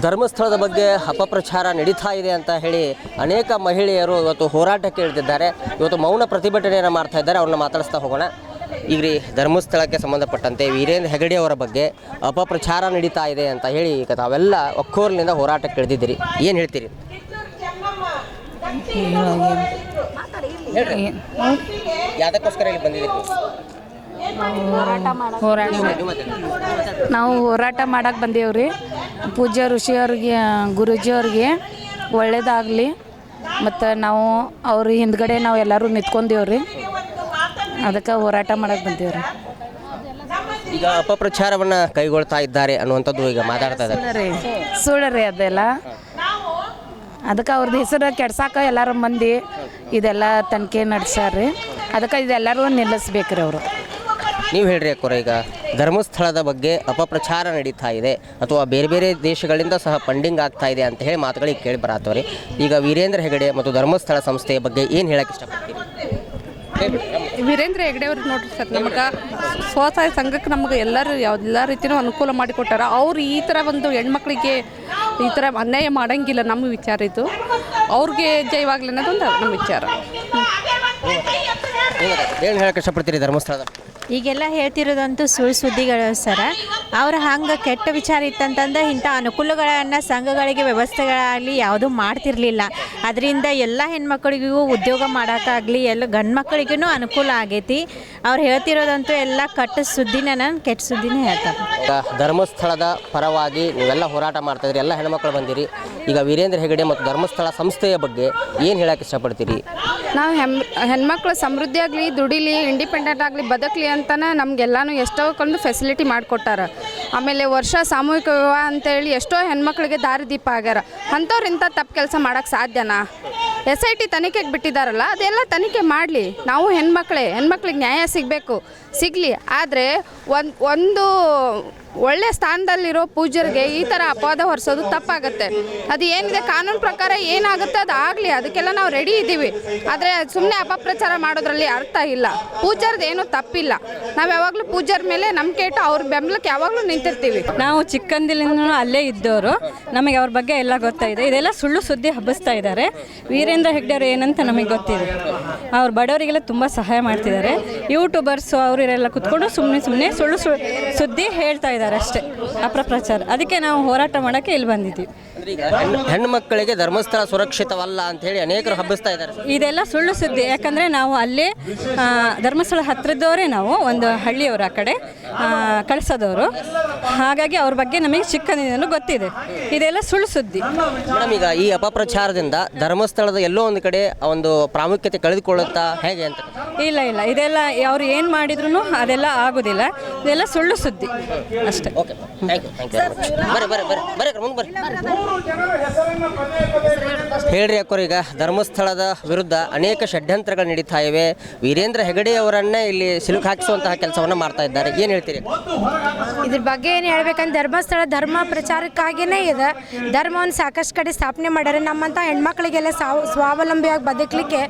ಧರ್ಮಸ್ಥಳದ ಬಗ್ಗೆ ಅಪಪ್ರಚಾರ ನಡೀತಾ ಇದೆ ಅಂತ ಹೇಳಿ ಅನೇಕ ಮಹಿಳೆಯರು ಇವತ್ತು ಹೋರಾಟಕ್ಕೆ ಇಳಿದಿದ್ದಾರೆ. ಇವತ್ತು ಮೌನ ಪ್ರತಿಭಟನೆಯನ್ನು ಮಾಡ್ತಾ ಇದ್ದಾರೆ. ಅವ್ರನ್ನ ಮಾತಾಡಿಸ್ತಾ ಹೋಗೋಣ. ಈಗ ರೀ ಧರ್ಮಸ್ಥಳಕ್ಕೆ ಸಂಬಂಧಪಟ್ಟಂತೆ ವೀರೇಂದ್ರ ಹೆಗಡೆ ಅವರ ಬಗ್ಗೆ ಅಪಪ್ರಚಾರ ನಡೀತಾ ಇದೆ ಅಂತ ಹೇಳಿ ಈಗ ತಾವೆಲ್ಲ ಒಕ್ಕೋರ್ನಿಂದ ಹೋರಾಟಕ್ಕೆ ಇಳಿದಿದ್ದೀರಿ. ಏನು ಹೇಳ್ತೀರಿ? ಯಾವ್ದಕ್ಕೋಸ್ಕರ ಇಲ್ಲಿ ಬಂದಿದ್ದೀರಿ? ಹೋರಾಟ ನಾವು ಹೋರಾಟ ಮಾಡಕ್ಕೆ ಬಂದೇವ್ರಿ. ಪೂಜ್ಯ ಋಷಿಯವ್ರಿಗೆ ಗುರೂಜಿಯವ್ರಿಗೆ ಒಳ್ಳೇದಾಗಲಿ. ಮತ್ತು ನಾವು ಅವ್ರ ಹಿಂದ್ಗಡೆ ನಾವು ಎಲ್ಲರೂ ನಿಂತ್ಕೊಂಡೇವ್ರಿ. ಅದಕ್ಕೆ ಹೋರಾಟ ಮಾಡಕ್ಕೆ ಬಂದೇವ್ರಿ. ಈಗ ಅಪಪ್ರಚಾರವನ್ನು ಕೈಗೊಳ್ತಾ ಇದ್ದಾರೆ ಅನ್ನುವಂಥದ್ದು ಈಗ ಮಾತಾಡ್ತಾ ಇದ್ದಾರೆ. ಸುಳ್ಳು ರೀ ಸುಳ್ಳು ರೀ ಅದೆಲ್ಲ. ಅದಕ್ಕೆ ಅವ್ರದ್ದು ಹೆಸರು ಕೆಡ್ಸಾಕ ಎಲ್ಲರೂ ಮಂದಿ ಇದೆಲ್ಲ ತನಿಖೆ ನಡೆಸ್ಯಾರ್ರಿ. ಅದಕ್ಕೆ ಇದೆಲ್ಲರೂ ನಿಲ್ಲಿಸ್ಬೇಕ್ರಿ ಅವರು. ನೀವು ಹೇಳ್ರಿ ಅಕ್ಕೋರ, ಈಗ ಧರ್ಮಸ್ಥಳದ ಬಗ್ಗೆ ಅಪಪ್ರಚಾರ ನಡೀತಾ ಇದೆ ಅಥವಾ ಬೇರೆ ಬೇರೆ ದೇಶಗಳಿಂದ ಸಹ ಫಂಡಿಂಗ್ ಆಗ್ತಾ ಇದೆ ಅಂತ ಹೇಳಿ ಮಾತುಗಳಿಗೆ ಕೇಳಿ ಬರತ್ತವ್ರಿ ಈಗ ವೀರೇಂದ್ರ ಹೆಗಡೆ ಮತ್ತು ಧರ್ಮಸ್ಥಳ ಸಂಸ್ಥೆಯ ಬಗ್ಗೆ ಏನು ಹೇಳಕ್ಕೆ ಇಷ್ಟಪಡ್ತೀರಿ. ವೀರೇಂದ್ರ ಹೆಗ್ಡೆ ಅವ್ರಿಗೆ ನೋಡ್ರಿ ಸರ್, ನಮಗೆ ಸ್ವಸಹಾಯ ಸಂಘಕ್ಕೆ ನಮಗೆ ಎಲ್ಲರೂ ಎಲ್ಲ ರೀತಿಯೂ ಅನುಕೂಲ ಮಾಡಿಕೊಟ್ಟಾರ ಅವ್ರು ಈ ಥರ ಒಂದು ಹೆಣ್ಮಕ್ಳಿಗೆ ಈ ಥರ ಅನ್ಯಾಯ ಮಾಡಂಗಿಲ್ಲ ನಮ್ಮ ವಿಚಾರ ಇದು. ಅವ್ರಿಗೆ ಜೈವಾಗ್ಲಿ ಅನ್ನೋದೊಂದು ನಮ್ಮ ವಿಚಾರ. ಏನು ಹೇಳಕ್ಕೆ ಇಷ್ಟಪಡ್ತೀರಿ ಧರ್ಮಸ್ಥಳದ? ಈಗೆಲ್ಲ ಹೇಳ್ತಿರೋದಂತೂ ಸುಳ್ಳು ಸುದ್ದಿಗಳು ಸರ. ಅವ್ರು ಹಂಗೆ ಕೆಟ್ಟ ವಿಚಾರ ಇತ್ತಂತಂದ್ರೆ ಇಂಥ ಅನುಕೂಲಗಳನ್ನು ಸಂಘಗಳಿಗೆ ವ್ಯವಸ್ಥೆಗಳಾಗಲಿ ಯಾವುದೂ ಮಾಡ್ತಿರ್ಲಿಲ್ಲ. ಅದರಿಂದ ಎಲ್ಲ ಹೆಣ್ಮಕ್ಳಿಗೂ ಉದ್ಯೋಗ ಮಾಡೋಕ್ಕಾಗಲಿ ಎಲ್ಲ ಗಂಡು ಮಕ್ಕಳಿಗೂ ಅನುಕೂಲ ಆಗೈತಿ. ಅವ್ರು ಹೇಳ್ತಿರೋದಂತೂ ಎಲ್ಲ ಕಟ್ಟ ಸುದ್ದಿನ ನಾನು ಕೆಟ್ಟ ಸುದ್ದಿನೇ ಹೇಳ್ತಾರೆ ಧರ್ಮಸ್ಥಳದ ಪರವಾಗಿ ನೀವೆಲ್ಲ ಹೋರಾಟ ಮಾಡ್ತಾ ಇದ್ರಿ ಎಲ್ಲ ಹೆಣ್ಮಕ್ಳು ಬಂದಿರಿ. ಈಗ ವೀರೇಂದ್ರ ಹೆಗಡೆ ಮತ್ತು ಧರ್ಮಸ್ಥಳ ಸಂಸ್ಥೆಯ ಬಗ್ಗೆ ಏನು ಹೇಳಕ್ಕೆ ಇಷ್ಟಪಡ್ತೀರಿ? ನಾವು ಹೆಮ್ ಹೆಣ್ಮಕ್ಳು ಸಮೃದ್ಧಿ ಆಗಲಿ, ದುಡಿಲಿ ಇಂಡಿಪೆಂಡೆಂಟ್ ಆಗಲಿ ಬದುಕಲಿ ಅಂತಲೇ ನಮಗೆಲ್ಲನೂ ಎಷ್ಟೋ ಕೊಂಡು ಫೆಸಿಲಿಟಿ ಮಾಡಿಕೊಟ್ಟಾರ. ಆಮೇಲೆ ವರ್ಷ ಸಾಮೂಹಿಕ ವಿವಾಹ ಅಂತೇಳಿ ಎಷ್ಟೋ ಹೆಣ್ಮಕ್ಳಿಗೆ ದಾರಿದೀಪ ಆಗ್ಯಾರ. ಅಂಥವ್ರು ಇಂಥ ತಪ್ಪು ಕೆಲಸ ಮಾಡೋಕ್ಕೆ ಸಾಧ್ಯನಾ? ಎಸ್ ಐ ಟಿ ತನಿಖೆಗೆ ಬಿಟ್ಟಿದ್ದಾರಲ್ಲ ಅದೆಲ್ಲ ತನಿಖೆ ಮಾಡಲಿ. ನಾವು ಹೆಣ್ಮಕ್ಳೇ, ಹೆಣ್ಮಕ್ಳಿಗೆ ನ್ಯಾಯ ಸಿಗಬೇಕು, ಸಿಗಲಿ. ಆದರೆ ಒಂದು ಒಂದು ಒಳ್ಳೆ ಸ್ಥಾನದಲ್ಲಿರೋ ಪೂಜ್ಯರಿಗೆ ಈ ಥರ ಅಪವಾದ ಹೊರಿಸೋದು ತಪ್ಪಾಗುತ್ತೆ. ಅದು ಏನಿದೆ, ಕಾನೂನು ಪ್ರಕಾರ ಏನಾಗುತ್ತೆ ಅದು ಆಗಲಿ, ಅದಕ್ಕೆಲ್ಲ ನಾವು ರೆಡಿ ಇದ್ದೀವಿ. ಆದರೆ ಸುಮ್ಮನೆ ಅಪಪ್ರಚಾರ ಮಾಡೋದ್ರಲ್ಲಿ ಅರ್ಥ ಇಲ್ಲ. ಪೂಜರ್ದು ಏನೂ ತಪ್ಪಿಲ್ಲ. ನಾವು ಯಾವಾಗಲೂ ಪೂಜ್ಯರ ಮೇಲೆ ನಂಬಿಕೆ ಇಟ್ಟು ಅವ್ರ ಬೆಂಬಲಕ್ಕೆ ಯಾವಾಗಲೂ ನಿಂತಿರ್ತೀವಿ. ನಾವು ಚಿಕ್ಕಂದಿಲಿಂದ ಅಲ್ಲೇ ಇದ್ದವರು. ನಮಗೆ ಅವ್ರ ಬಗ್ಗೆ ಎಲ್ಲ ಗೊತ್ತಾಯಿದೆ ಇದೆಲ್ಲ ಸುಳ್ಳು ಸುದ್ದಿ ಹಬ್ಬಿಸ್ತಾ ಇದ್ದಾರೆ. ವೀರೇಂದ್ರ ಹೆಗ್ಡೆಯವರು ಏನಂತ ನಮಗೆ ಗೊತ್ತಿದೆ. ಅವ್ರು ಬಡವರಿಗೆಲ್ಲ ತುಂಬ ಸಹಾಯ ಮಾಡ್ತಿದ್ದಾರೆ. ಯೂಟ್ಯೂಬರ್ಸು ಅವರೆಲ್ಲ ಕುತ್ಕೊಂಡು ಸುಮ್ಮನೆ ಸುಮ್ಮನೆ ಸುಳ್ಳು ಸುದ್ದಿ ಹೇಳ್ತಾ ಇದ್ದಾರೆ. ಅಷ್ಟೇ. ಅಪ್ರಪ್ರಚಾರ. ಅದಕ್ಕೆ ನಾವು ಹೋರಾಟ ಮಾಡೋಕ್ಕೆ ಇಲ್ಲಿ ಬಂದಿದ್ದೀವಿ. ಹೆಣ್ಣು ಮಕ್ಕಳಿಗೆ ಧರ್ಮಸ್ಥಳ ಸುರಕ್ಷಿತವಲ್ಲ ಅಂತ ಹೇಳಿ ಅನೇಕರು ಹಬ್ಬಿಸ್ತಾ ಇದ್ದಾರೆ. ಇದೆಲ್ಲ ಸುಳ್ಳು ಸುದ್ದಿ ಯಾಕಂದರೆ ನಾವು ಅಲ್ಲೇ ಧರ್ಮಸ್ಥಳ ಹತ್ತಿರದವರೇ ನಾವು ಒಂದು ಹಳ್ಳಿಯವರು ಆ ಕಡೆ ಕಳಿಸೋದವರು. ಹಾಗಾಗಿ ಅವ್ರ ಬಗ್ಗೆ ನಮಗೆ ಚಿಕ್ಕಂದಿನೂ ಗೊತ್ತಿದೆ. ಇದೆಲ್ಲ ಸುಳ್ಳು ಸುದ್ದಿ. ಮೇಡಮ್ ಈಗ ಈ ಅಪಪ್ರಚಾರದಿಂದ ಧರ್ಮಸ್ಥಳದ ಎಲ್ಲೋ ಒಂದು ಕಡೆ ಒಂದು ಪ್ರಾಮುಖ್ಯತೆ ಕಳೆದುಕೊಳ್ಳುತ್ತಾ ಹೇಗೆ ಅಂತ? ಇಲ್ಲ ಇಲ್ಲ. ಇದೆಲ್ಲ ಅವ್ರು ಏನು ಮಾಡಿದ್ರು ಅದೆಲ್ಲ ಆಗೋದಿಲ್ಲ. ಇದೆಲ್ಲ ಸುಳ್ಳು ಸುದ್ದಿ. ಅಷ್ಟೇ. Okay thank you thank you ಬರ್ರಿ ಬರ್ರಿ ಬರ್ರಿ ಬರ್ರಿ ಮುಂದೆ ಬರ್ರಿ ಹೇಳ್ರಿ ಅಕ್ಕೋರ್, ಈಗ ಧರ್ಮಸ್ಥಳದ ವಿರುದ್ಧ ಅನೇಕ ಷಡ್ಯಂತ್ರಗಳು ನಡೀತಾ ಇವೆ. ವೀರೇಂದ್ರ ಹೆಗಡೆ ಅವರನ್ನೇ ಇಲ್ಲಿ ಸಿಲುಕು ಹಾಕಿಸುವಂತಹ ಕೆಲಸವನ್ನ ಮಾಡ್ತಾ ಇದ್ದಾರೆ. ಏನು ಹೇಳ್ತೀರಿ? ಇದ್ರ ಬಗ್ಗೆ ಏನು ಹೇಳ್ಬೇಕಂದ್ರೆ ಧರ್ಮಸ್ಥಳ ಧರ್ಮ ಪ್ರಚಾರಕ್ಕಾಗಿಯೇ ಇದೆ. ಧರ್ಮವನ್ನು ಸಾಕಷ್ಟು ಕಡೆ ಸ್ಥಾಪನೆ ಮಾಡ್ಯಾರ ನಮ್ಮಂಥ ಹೆಣ್ಮಕ್ಳಿಗೆಲ್ಲ ಸಾವ್, ಸ್ವಾವಲಂಬಿಯಾಗಿ ಬದುಕಲಿಕ್ಕೆ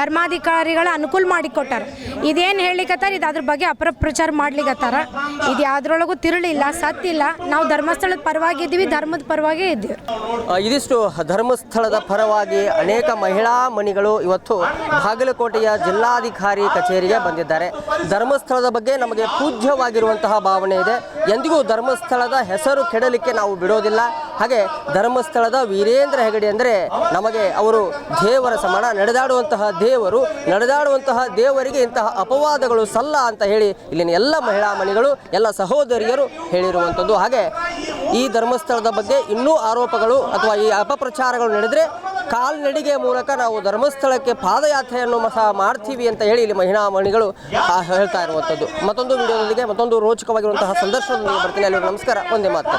ಧರ್ಮಾಧಿಕಾರಿಗಳ ಅನುಕೂಲ ಮಾಡಿಕೊಟ್ಟಾರ. ಇದೇನು ಹೇಳಿಕತ್ತಾರ ಇದು ಅದ್ರ ಬಗ್ಗೆ ಅಪಪ್ರಚಾರ ಮಾಡ್ಲಿಕತ್ತಾರ. ಇದು ಯಾವ್ದ್ರೊಳಗೂ ತಿರುಳಿಲ್ಲ, ಸತ್ತಿಲ್ಲ. ನಾವು ಧರ್ಮಸ್ಥಳದ ಪರವಾಗಿದ್ದೀವಿ, ಧರ್ಮದ ಪರವಾಗೇ ಇದ್ದೀವಿ. ಇದಿಷ್ಟು ಧರ್ಮಸ್ಥಳದ ಪರವಾಗಿ ಅನೇಕ ಮಹಿಳಾ ಮಣಿಗಳು ಇವತ್ತು ಬಾಗಲಕೋಟೆಯ ಜಿಲ್ಲಾಧಿಕಾರಿ ಕಚೇರಿಗೆ ಬಂದಿದ್ದಾರೆ. ಧರ್ಮಸ್ಥಳದ ಬಗ್ಗೆ ನಮಗೆ ಪೂಜ್ಯವಾಗಿರುವಂತಹ ಭಾವನೆ ಇದೆ. ಎಂದಿಗೂ ಧರ್ಮಸ್ಥಳದ ಹೆಸರು ಕೆಡಲಿಕ್ಕೆ ನಾವು ಬಿಡೋದಿಲ್ಲ. ಹಾಗೆ ಧರ್ಮಸ್ಥಳದ ವೀರೇಂದ್ರ ಹೆಗಡೆ ಅಂದರೆ ನಮಗೆ ಅವರು ದೇವರ ಸಮಾನ. ನಡೆದಾಡುವಂತಹ ದೇವರು, ನಡೆದಾಡುವಂತಹ ದೇವರಿಗೆ ಇಂತಹ ಅಪವಾದಗಳು ಸಲ್ಲ ಅಂತ ಹೇಳಿ ಇಲ್ಲಿನ ಎಲ್ಲ ಮಹಿಳಾ ಮಣಿಗಳು, ಎಲ್ಲ ಸಹೋದರಿಯರು ಹೇಳಿರುವಂಥದ್ದು. ಹಾಗೆ ಈ ಧರ್ಮಸ್ಥಳದ ಬಗ್ಗೆ ಇನ್ನೂ ಆರೋಪಗಳು ಅಥವಾ ಈ ಅಪಪ್ರಚಾರಗಳು ನಡೆದರೆ ಕಾಲ್ನಡಿಗೆ ಮೂಲಕ ನಾವು ಧರ್ಮಸ್ಥಳಕ್ಕೆ ಪಾದಯಾತ್ರೆಯನ್ನು ಸಹ ಮಾಡ್ತೀವಿ ಅಂತ ಹೇಳಿ ಇಲ್ಲಿ ಮಹಿಳಾ ಮಣಿಗಳು ಹೇಳ್ತಾ ಇರುವಂಥದ್ದು. ಮತ್ತೊಂದು ವಿಡಿಯೋದೊಂದಿಗೆ ಮತ್ತೊಂದು ರೋಚಕವಾಗಿರುವಂತಹ ಸಂದರ್ಶನದೊಂದಿಗೆ ಬರ್ತೀನಿ. ಅಲ್ಲಿ ನಮಸ್ಕಾರ. ಒಂದೇ ಮಾತಾಡ